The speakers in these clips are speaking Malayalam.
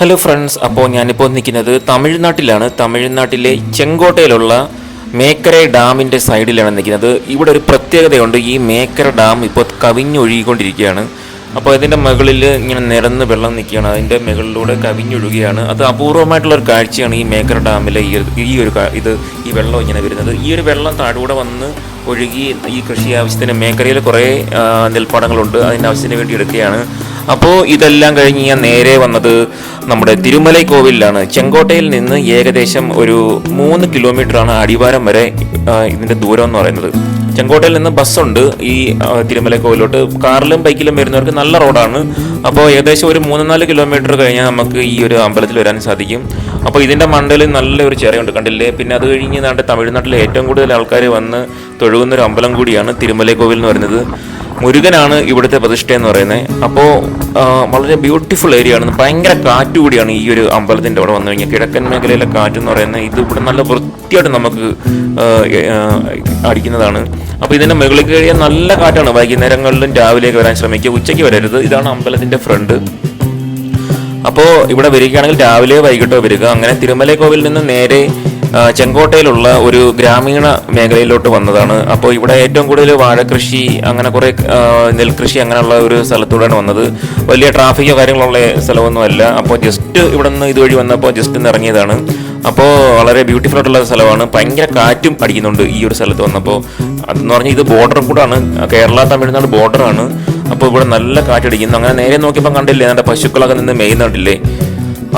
ഹലോ ഫ്രണ്ട്സ് അപ്പോൾ ഞാനിപ്പോൾ നിൽക്കുന്നത് തമിഴ്നാട്ടിലാണ്. തമിഴ്നാട്ടിലെ ചെങ്കോട്ടയിലുള്ള മേക്കര ഡാമിന്റെ സൈഡിലാണ് നിൽക്കുന്നത്. ഇവിടെ ഒരു പ്രത്യേകതയുണ്ട് ഈ മേക്കര ഡാം ഇപ്പോൾ കവിഞ്ഞൊഴുകിക്കൊണ്ടിരിക്കുകയാണ്. അപ്പോൾ അതിന്റെ മുകളിൽ ഇങ്ങനെ നിരന്ന് വെള്ളം നിൽക്കുകയാണ്. അതിന്റെ മുകളിലൂടെ കവിഞ്ഞൊഴുകുകയാണ്. അത് അപൂർവമായിട്ടുള്ള ഒരു കാഴ്ചയാണ് ഈ മേക്കര ഡാമിലെ ഈ ഈ ഒരു ഇത് ഈ വെള്ളം ഇങ്ങനെ വരുന്നത്. ഈ ഒരു വെള്ളം താഴൂടെ വന്ന് ഒഴുകി ഈ കൃഷി ആവശ്യത്തിന് മേക്കരയിൽ കുറേ നെൽപ്പാടങ്ങളുണ്ട്. അതിന്റെ ആവശ്യത്തിന് വേണ്ടി എടുക്കുകയാണ്. അപ്പോൾ ഇതെല്ലാം കഴിഞ്ഞ് ഞാൻ നേരെ വന്നത് നമ്മുടെ തിരുമലൈ കോവിലാണ്. ചെങ്കോട്ടയിൽ നിന്ന് ഏകദേശം ഒരു മൂന്ന് കിലോമീറ്ററാണ് അടിവാരം വരെ ഇതിന്റെ ദൂരം എന്ന് പറയുന്നത്. ചെങ്കോട്ടയിൽ നിന്ന് ബസ്സുണ്ട് ഈ തിരുമലൈ കോവിലോട്ട്. കാറിലും ബൈക്കിലും വരുന്നവർക്ക് നല്ല റോഡാണ്. അപ്പോൾ ഏകദേശം ഒരു മൂന്ന് നാല് കിലോമീറ്റർ കഴിഞ്ഞാൽ നമുക്ക് ഈ ഒരു അമ്പലത്തിൽ വരാൻ സാധിക്കും. അപ്പോൾ ഇതിന്റെ മണ്ടയിൽ നല്ലൊരു ചിറയുണ്ട് കണ്ടില്ലേ? പിന്നെ അത് കഴിഞ്ഞ് നാട്ടിൽ തമിഴ്നാട്ടിലെ ഏറ്റവും കൂടുതൽ ആൾക്കാർ വന്ന് തൊഴുകുന്ന ഒരു അമ്പലം കൂടിയാണ് തിരുമല കോവിൽ എന്ന് പറയുന്നത്. മുരുകനാണ് ഇവിടുത്തെ പ്രതിഷ്ഠ എന്ന് പറയുന്നത്. അപ്പോൾ വളരെ ബ്യൂട്ടിഫുൾ ഏരിയ ആണ്. ഭയങ്കര കാറ്റ് കൂടിയാണ് ഈ ഒരു അമ്പലത്തിന്റെ അവിടെ വന്നു കഴിഞ്ഞാൽ. കിഴക്കൻ മേഖലയിലെ കാറ്റ് എന്ന് പറയുന്നത് ഇത് ഇവിടെ നല്ല വൃത്തിയായിട്ട് നമുക്ക് അടിക്കുന്നതാണ്. അപ്പോൾ ഇതിന്റെ മുകളിൽ കഴിയാൻ നല്ല കാറ്റാണ്. വൈകുന്നേരങ്ങളിലും രാവിലെയൊക്കെ വരാൻ ശ്രമിക്കുക. ഉച്ചയ്ക്ക് വരരുത്. ഇതാണ് അമ്പലത്തിന്റെ ഫ്രണ്ട് അപ്പോൾ ഇവിടെ വരികയാണെങ്കിൽ രാവിലെ വൈകിട്ടോ വരിക. അങ്ങനെ തിരുമല കോവിൽ നിന്ന് നേരെ ചെങ്കോട്ടയിലുള്ള ഒരു ഗ്രാമീണ മേഖലയിലോട്ട് വന്നതാണ്. അപ്പോൾ ഇവിടെ ഏറ്റവും കൂടുതൽ വാഴകൃഷി അങ്ങനെ കുറേ നെൽകൃഷി അങ്ങനെയുള്ള ഒരു സ്ഥലത്തൂടെയാണ് വന്നത്. വലിയ ട്രാഫിക്കോ കാര്യങ്ങളുള്ള സ്ഥലമൊന്നുമല്ല. അപ്പോൾ ജസ്റ്റ് ഇവിടെ നിന്ന് ഇതുവഴി വന്നപ്പോൾ ജസ്റ്റ് ഒന്ന് ഇറങ്ങിയതാണ്. അപ്പോൾ വളരെ ബ്യൂട്ടിഫുൾ ആയിട്ടുള്ള സ്ഥലമാണ്. ഭയങ്കര കാറ്റും അടിക്കുന്നുണ്ട് ഈ ഒരു സ്ഥലത്ത് വന്നപ്പോൾ അതെന്ന് പറഞ്ഞാൽ ഇത് ബോർഡർ കൂടാണ്. കേരള തമിഴ്നാട് ബോർഡറാണ് അപ്പോൾ ഇവിടെ നല്ല കാറ്റടിക്കുന്നു. അങ്ങനെ നേരെ നോക്കിയപ്പോൾ കണ്ടില്ലേ എന്റെ പശുക്കളൊക്കെ നിന്ന് മെയ്യുന്നുണ്ടില്ലേ?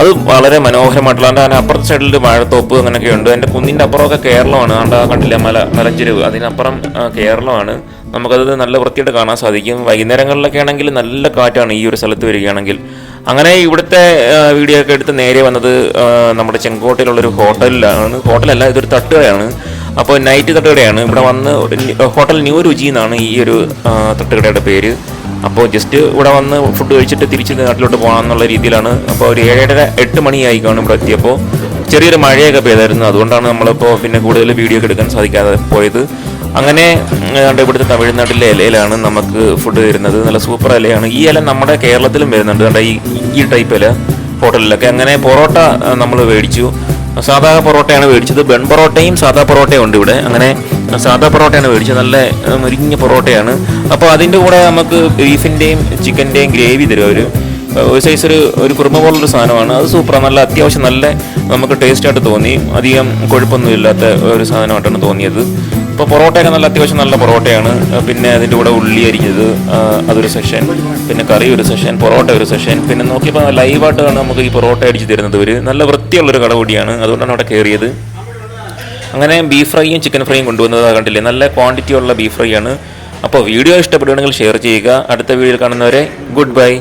അത് വളരെ മനോഹരമായിട്ടുള്ള അതിന്റെ അപ്പുറത്തെ സൈഡിൽ വാഴത്തോപ്പ് അങ്ങനെയൊക്കെ ഉണ്ട് എന്റെ കുന്നിന്റെ അപ്പുറമൊക്കെ കേരളമാണ്. അതുകൊണ്ട് കണ്ടില്ലേ മല മലഞ്ചെരുവ്. അതിനപ്പുറം കേരളമാണ്. നമുക്കത് നല്ല വൃത്തിയായിട്ട് കാണാൻ സാധിക്കും. വൈകുന്നേരങ്ങളിലൊക്കെ ആണെങ്കിൽ നല്ല കാറ്റാണ് ഈ ഒരു സ്ഥലത്ത് വരികയാണെങ്കിൽ. അങ്ങനെ ഇവിടുത്തെ വീഡിയോ ഒക്കെ എടുത്ത് നേരെ വന്നത് നമ്മുടെ ചെങ്കോട്ടയിലുള്ളൊരു ഹോട്ടലിലാണ്. ഹോട്ടലല്ല ഇതൊരു തട്ടുകടയാണ് അപ്പോൾ നൈറ്റ് തട്ടുകടയാണ് ഇവിടെ വന്ന് ഹോട്ടൽ ന്യൂ രുചി എന്നാണ് ഈ ഒരു തട്ടുകടയുടെ പേര്. അപ്പോൾ ജസ്റ്റ് ഇവിടെ വന്ന് ഫുഡ് കഴിച്ചിട്ട് തിരിച്ച് നാട്ടിലോട്ട് പോകാം എന്നുള്ള രീതിയിലാണ്. അപ്പോൾ ഒരു ഏഴര എട്ട് മണിയായി കാണും ഇവിടെ എത്തിയപ്പോൾ. ചെറിയൊരു മഴയൊക്കെ പെയ്തായിരുന്നു. അതുകൊണ്ടാണ് നമ്മളിപ്പോൾ പിന്നെ കൂടുതൽ വീഡിയോ ഒക്കെ എടുക്കാൻ സാധിക്കാതെ പോയത്. അങ്ങനെ ഇവിടുത്തെ തമിഴ്നാട്ടിലെ ഇലയിലാണ് നമുക്ക് ഫുഡ് തരുന്നത് നല്ല സൂപ്പർ ഇലയാണ്. ഈ ഇല നമ്മുടെ കേരളത്തിലും വരുന്നുണ്ട്. കണ്ട ഈ ഈ ടൈപ്പ് ഇല ഹോട്ടലിലൊക്കെ അങ്ങനെ പൊറോട്ട നമ്മൾ മേടിച്ചു. സാധാ പൊറോട്ടയാണ് മേടിച്ചത്. ബെൺ പൊറോട്ടയും സാധാ പൊറോട്ടയും ഉണ്ട് ഇവിടെ. അങ്ങനെ സാധാ പൊറോട്ടയാണ് മേടിച്ചത്. നല്ല മുരിങ്ങ പൊറോട്ടയാണ്. അപ്പോൾ അതിന്റെ കൂടെ നമുക്ക് ബീഫിന്റെയും ചിക്കന്റെയും ഗ്രേവി തരും അവർ ഒരു സൈസ് ഒരു ഒരു കുറുമ പോലുള്ളൊരു സാധനമാണ്. അത് സൂപ്പറാണ് നല്ല അത്യാവശ്യം നല്ല നമുക്ക് ടേസ്റ്റായിട്ട് തോന്നി. അധികം കൊഴുപ്പൊന്നും ഇല്ലാത്ത ഒരു സാധനമായിട്ടാണ് തോന്നിയത്. ഇപ്പോൾ പൊറോട്ടയൊക്കെ നല്ല അത്യാവശ്യം നല്ല പൊറോട്ടയാണ്. പിന്നെ അതിന്റെ കൂടെ ഉള്ളി അരിഞ്ഞത് അതൊരു സെഷൻ പിന്നെ കറി ഒരു സെഷൻ പൊറോട്ട ഒരു സെഷൻ പിന്നെ നോക്കിയപ്പോൾ ലൈവായിട്ടാണ് നമുക്ക് ഈ പൊറോട്ട അടിച്ച് തരുന്നത് ഒരു നല്ല വൃത്തിയുള്ളൊരു കട കൂടിയാണ്. അതുകൊണ്ടാണ് അവിടെ കയറിയത് അങ്ങനെ ബീഫ് ഫ്രൈയും ചിക്കൻ ഫ്രൈയും കൊണ്ടുവന്നത് കണ്ടില്ലേ? നല്ല ക്വാണ്ടിറ്റി ഉള്ള ബീഫ് ഫ്രൈ ആണ് അപ്പോൾ വീഡിയോ ഇഷ്ടപ്പെടുകയാണെങ്കിൽ ഷെയർ ചെയ്യുക. അടുത്ത വീഡിയോയിൽ കാണുന്നവരെ ഗുഡ് ബൈ